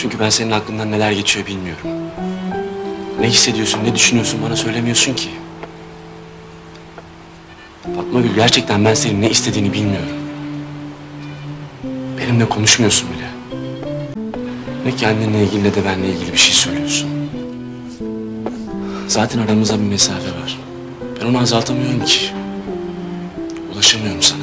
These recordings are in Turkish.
Çünkü ben senin aklından neler geçiyor bilmiyorum. Ne hissediyorsun, ne düşünüyorsun bana söylemiyorsun ki. Fatma Gül gerçekten ben senin ne istediğini bilmiyorum. Benimle konuşmuyorsun bile. Ne kendinle ilgili ne de benimle ilgili bir şey söylüyorsun. Zaten aramızda bir mesafe var. Ben onu azaltamıyorum ki. Ulaşamıyorum sana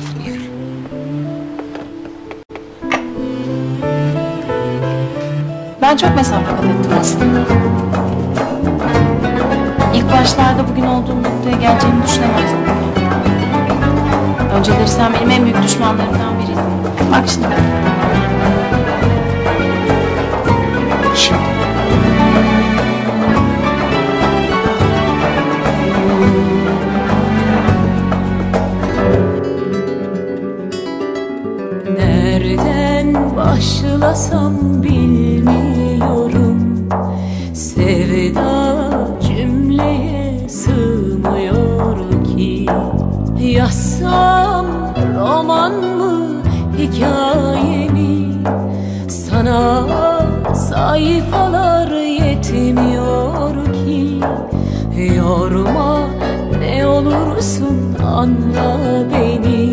Ben çok mesafe kat ettim aslında. İlk başlarda bugün olduğum noktaya geleceğimi düşünemezdim. Önceleri sen benim en büyük düşmanlarımdan biriydin. Bak şimdi. Şimdi Nereden başlasam bilmiyorum hikaye mi Sana sayfalar yetmiyor ki. Yorma ne olursun anla beni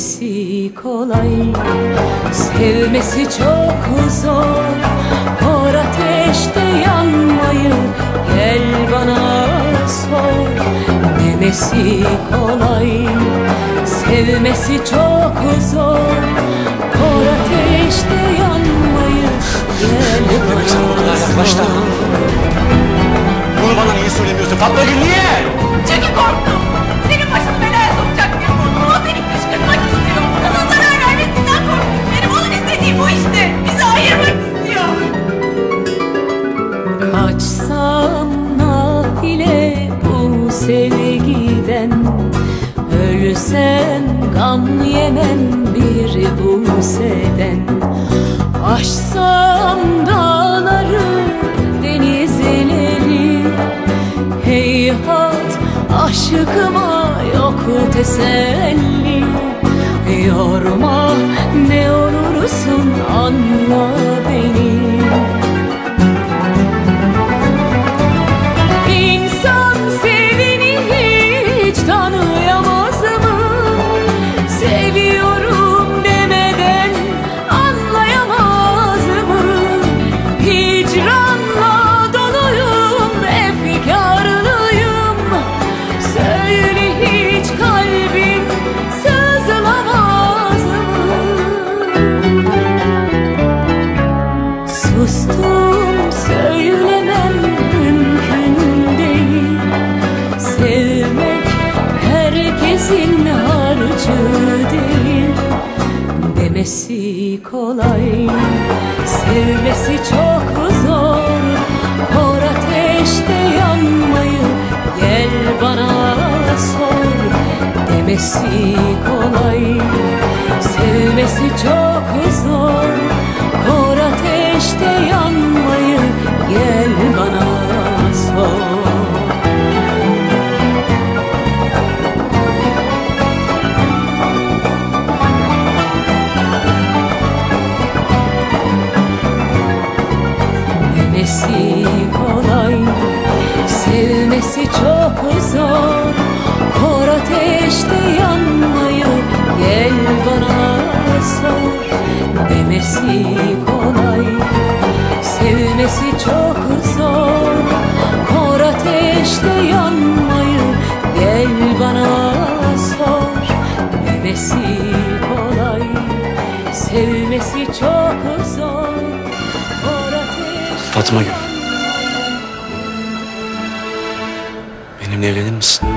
Demesi kolay Sevmesi çok zor. Hor ateşte yanmayı Gel bana sor. Demesi kolay Sevmesi çok zor. Kor ateşte bu sevgiden Ölsem gam yemem bir buseden Aşsam dağları denizleri Heyhat aşkıma yok teselli. Yorma ne olursun anla save you kolay. Sevmesi çok zor? Hor ateşte yanmayı Gel bana sor. Demesi kolay. Sevmesi çok zor? Kor ateşte yanmayı kolay. Sevmesi çok zor. Kor ateşte yanmayı Gel bana sor. Demesi kolay. Sevmesi çok zor. Kor ateşte Fatma Gül. Benimle evlenir misin?